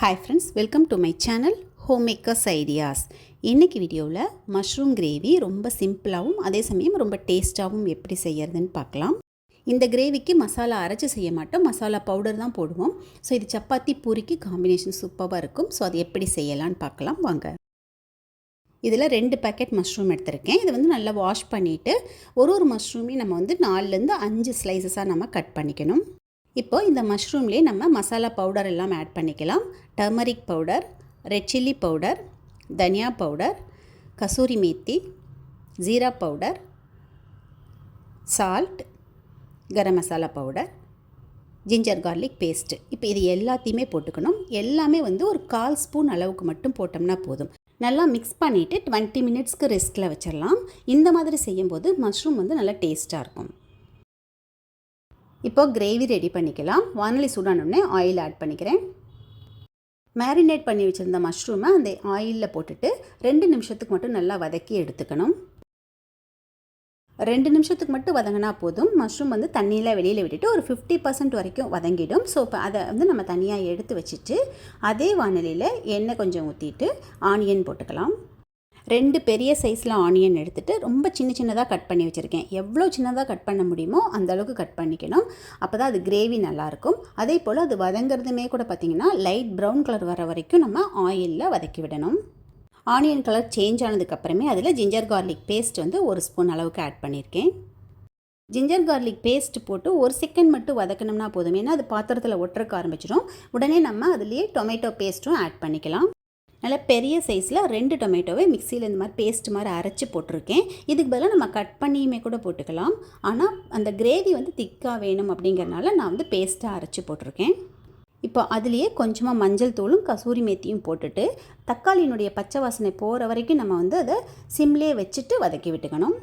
Hi friends welcome to my channel home makers ideas இன்றைக்கி வீடியோவில் mushroom gravy ரொம்ப சிம்பிளாகவும் அதே சமயம் ரொம்ப டேஸ்ட்டாகவும் எப்படி செய்யறதுன்னு பார்க்கலாம். இந்த கிரேவிக்கு மசாலா அரைச்சி செய்ய மாட்டோம். மசாலா பவுடர் தான் போடுவோம். ஸோ இது சப்பாத்தி பூரிக்கு காம்பினேஷன் சூப்பராக இருக்கும். ஸோ அது எப்படி செய்யலான்னு பார்க்கலாம். வாங்க. இதில் ரெண்டு பேக்கெட் மஷ்ரூம் எடுத்திருக்கேன். இது வந்து நல்லா வாஷ் பண்ணிவிட்டு ஒரு ஒரு மஷ்ரூமையும் நம்ம வந்து நாலுலேருந்து அஞ்சு ஸ்லைசஸாக நம்ம கட் பண்ணிக்கணும். இப்போ இந்த மஷ்ரூம்லேயே நம்ம மசாலா பவுடர் எல்லாம் ஆட் பண்ணிக்கலாம். Turmeric powder red chilli powder தனியா powder kasuri methi jeera powder salt garam masala powder ginger garlic paste இப்போ இது எல்லாத்தையுமே போட்டுக்கணும். எல்லாமே வந்து ஒரு கால் ஸ்பூன் அளவுக்கு மட்டும் போட்டோம்னா போதும். நல்லா மிக்ஸ் பண்ணிவிட்டு டுவெண்ட்டி மினிட்ஸ்க்கு ரெஸ்ட்டில் வச்சிடலாம் இந்த மாதிரி செய்யும்போது மஷ்ரூம் வந்து நல்லா டேஸ்ட்டாக இருக்கும். இப்போது கிரேவி ரெடி பண்ணிக்கலாம். வானொலி சூடானோடனே ஆயில் ஆட் பண்ணிக்கிறேன். மேரினேட் பண்ணி வச்சுருந்த மஷ்ரூமை அந்த ஆயிலில் போட்டுட்டு ரெண்டு நிமிஷத்துக்கு மட்டும் நல்லா வதக்கி எடுத்துக்கணும். ரெண்டு நிமிஷத்துக்கு மட்டும் வதங்கினா போதும். மஷ்ரூம் வந்து தண்ணியில் வெளியில் விட்டுட்டு ஒரு ஃபிஃப்டி பர்சன்ட் வரைக்கும் வதங்கிடும். ஸோ இப்போ அதை வந்து நம்ம தனியாக எடுத்து வச்சுட்டு அதே வானிலையில் எண்ணெய் கொஞ்சம் ஊற்றிட்டு ஆனியன் போட்டுக்கலாம். ரெண்டு பெரிய சைஸில் ஆனியன் எடுத்துகிட்டு ரொம்ப சின்ன சின்னதாக கட் பண்ணி வச்சுருக்கேன். எவ்வளோ சின்னதாக கட் பண்ண முடியுமோ அந்தளவுக்கு கட் பண்ணிக்கணும். அப்போ தான் அது கிரேவி நல்லாயிருக்கும் அதே போல் அது வதங்கிறதுமே கூட பார்த்திங்கன்னா லைட் ப்ரௌன் கலர் வர வரைக்கும் நம்ம ஆயிலில் வதக்கி விடணும். ஆனியன் கலர் சேஞ்ச் ஆனதுக்கப்புறமே அதில் ஜிஞ்சர் கார்லிக் பேஸ்ட் வந்து ஒரு ஸ்பூன் அளவுக்கு ஆட் பண்ணியிருக்கேன் ஜிஞ்சர் கார்லிக் பேஸ்ட் போட்டு ஒரு செகண்ட் மட்டும் வதக்கணும்னா போதும். ஏன்னா அது பாத்திரத்தில் ஒட்டுறக்க ஆரம்பிச்சிடும். உடனே நம்ம அதுலேயே டொமேட்டோ பேஸ்ட்டும் ஆட் பண்ணிக்கலாம். நல்லா பெரிய சைஸில் ரெண்டு டொமேட்டோவை மிக்சியில் இந்த மாதிரி பேஸ்ட் மாதிரி அரைச்சி போட்டிருக்கேன். இதுக்கு பதிலாக நம்ம கட் பண்ணியுமே கூட போட்டுக்கலாம். ஆனால் அந்த கிரேவி வந்து திக்காக வேணும் அப்படிங்கிறனால நான் வந்து பேஸ்ட்டாக அரைச்சி போட்டிருக்கேன். இப்போ அதுலேயே கொஞ்சமாக மஞ்சள் தூளும் கசூரி மேத்தியும் போட்டுட்டு தக்காளியினுடைய பச்சை வாசனை போகிற வரைக்கும் நம்ம வந்து அதை சிம்லேயே வச்சுட்டு வதக்கி விட்டுக்கணும்.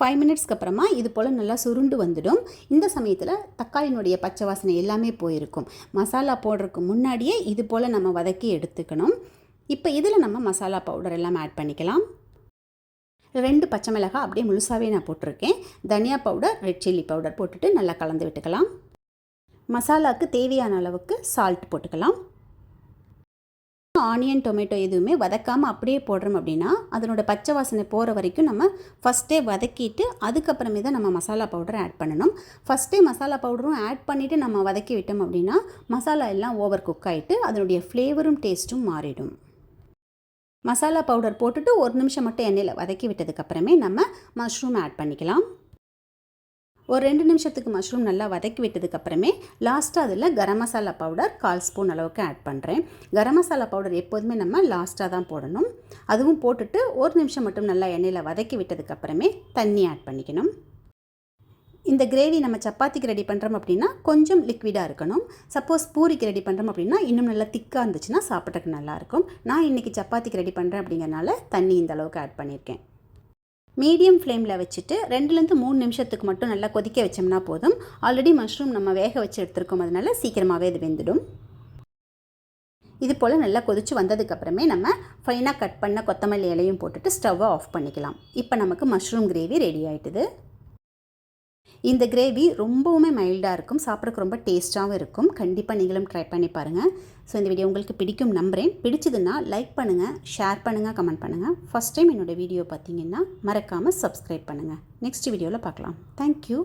ஃபைவ் மினிட்ஸ்க்கு அப்புறமா இது போல் நல்லா சுருண்டு வந்துடும். இந்த சமயத்தில் தக்காளியினுடைய பச்சை வாசனை எல்லாமே போயிருக்கும். மசாலா போடுறதுக்கு முன்னாடியே இது போல் நம்ம வதக்கி எடுத்துக்கணும். இப்போ இதில் நம்ம மசாலா பவுடர் எல்லாம் ஆட் பண்ணிக்கலாம். ரெண்டு பச்சை மிளகாய் அப்படியே முழுசாகவே நான் போட்டிருக்கேன். தனியா பவுடர் ரெட் சில்லி பவுடர் போட்டுட்டு நல்லா கலந்து விட்டுக்கலாம். மசாலாவுக்கு தேவையான அளவுக்கு சால்ட் போட்டுக்கலாம். ஆனியன் டொமேட்டோ எதுவுமே வதக்காமல் அப்படியே போடுறோம் அப்படின்னா அதனோட பச்சை வாசனை போகிற வரைக்கும் நம்ம ஃபஸ்ட்டே வதக்கிட்டு அதுக்கப்புறமே தான் நம்ம மசாலா பவுடர் ஆட் பண்ணணும். ஃபஸ்ட்டே மசாலா பவுடரும் ஆட் பண்ணிவிட்டு நம்ம வதக்கி விட்டோம் அப்படின்னா மசாலா எல்லாம் ஓவர் குக் ஆகிட்டு அதனுடைய ஃப்ளேவரும் டேஸ்ட்டும் மாறிடும். மசாலா பவுடர் போட்டுட்டு ஒரு நிமிஷம் மட்டும் எண்ணெயில் வதக்கி விட்டதுக்கப்புறமே நம்ம மஷ்ரூம் ஆட் பண்ணிக்கலாம். ஒரு ரெண்டு நிமிஷத்துக்கு மஷ்ரூம் நல்லா வதக்கி விட்டதுக்கப்புறமே லாஸ்ட்டாக அதில் கரம் மசாலா பவுடர் கால் ஸ்பூன் அளவுக்கு ஆட் பண்ணுறேன் கரம் மசாலா பவுடர் எப்போதுமே நம்ம லாஸ்ட்டாக தான் போடணும். அதுவும் போட்டுட்டு ஒரு நிமிஷம் மட்டும் நல்லா எண்ணெயில் வதக்கி விட்டதுக்கப்புறமே தண்ணி ஆட் பண்ணிக்கணும். இந்த கிரேவி நம்ம சப்பாத்திக்கு ரெடி பண்ணுறோம் அப்படின்னா கொஞ்சம் லிக்விடாக இருக்கணும். சப்போஸ் பூரிக்கு ரெடி பண்ணுறோம் அப்படின்னா இன்னும் நல்லா திக்காக இருந்துச்சுன்னா சாப்பிட்றதுக்கு நல்லாயிருக்கும் நான் இன்றைக்கி சப்பாத்திக்கு ரெடி பண்ணுறேன் அப்படிங்கிறனால தண்ணி இந்த அளவுக்கு ஆட் பண்ணியிருக்கேன் மீடியம் ஃப்ளேமில் வச்சுட்டு ரெண்டுலேருந்து மூணு நிமிஷத்துக்கு மட்டும் நல்லா கொதிக்க வச்சோம்னா போதும். ஆல்ரெடி மஷ்ரூம் நம்ம வேக வச்சு எடுத்துருக்கோம். அதனால சீக்கிரமாகவே இது வெந்துடும். இது போல் நல்லா கொதித்து வந்ததுக்கப்புறமே நம்ம ஃபைனாக கட் பண்ண கொத்தமல்லி இலையும் போட்டுட்டு ஸ்டவ்வை ஆஃப் பண்ணிக்கலாம். இப்போ நமக்கு மஷ்ரூம் கிரேவி ரெடி ஆகிட்டுது இந்த கிரேவி ரொம்பவுமே மைல்டாக இருக்கும் சாப்பிட்றதுக்கு ரொம்ப டேஸ்ட்டாகவும் இருக்கும். கண்டிப்பாக நீங்களும் ட்ரை பண்ணி பாருங்கள் ஸோ இந்த வீடியோ உங்களுக்கு பிடிக்கும் நம்புகிறேன் பிடிச்சதுன்னா லைக் பண்ணுங்கள் ஷேர் பண்ணுங்கள் கமெண்ட் பண்ணுங்கள் ஃபஸ்ட் டைம் என்னோடய வீடியோ பார்த்தீங்கன்னா மறக்காமல் சப்ஸ்கிரைப் பண்ணுங்கள் நெக்ஸ்ட் வீடியோவில் பார்க்கலாம் தேங்க்யூ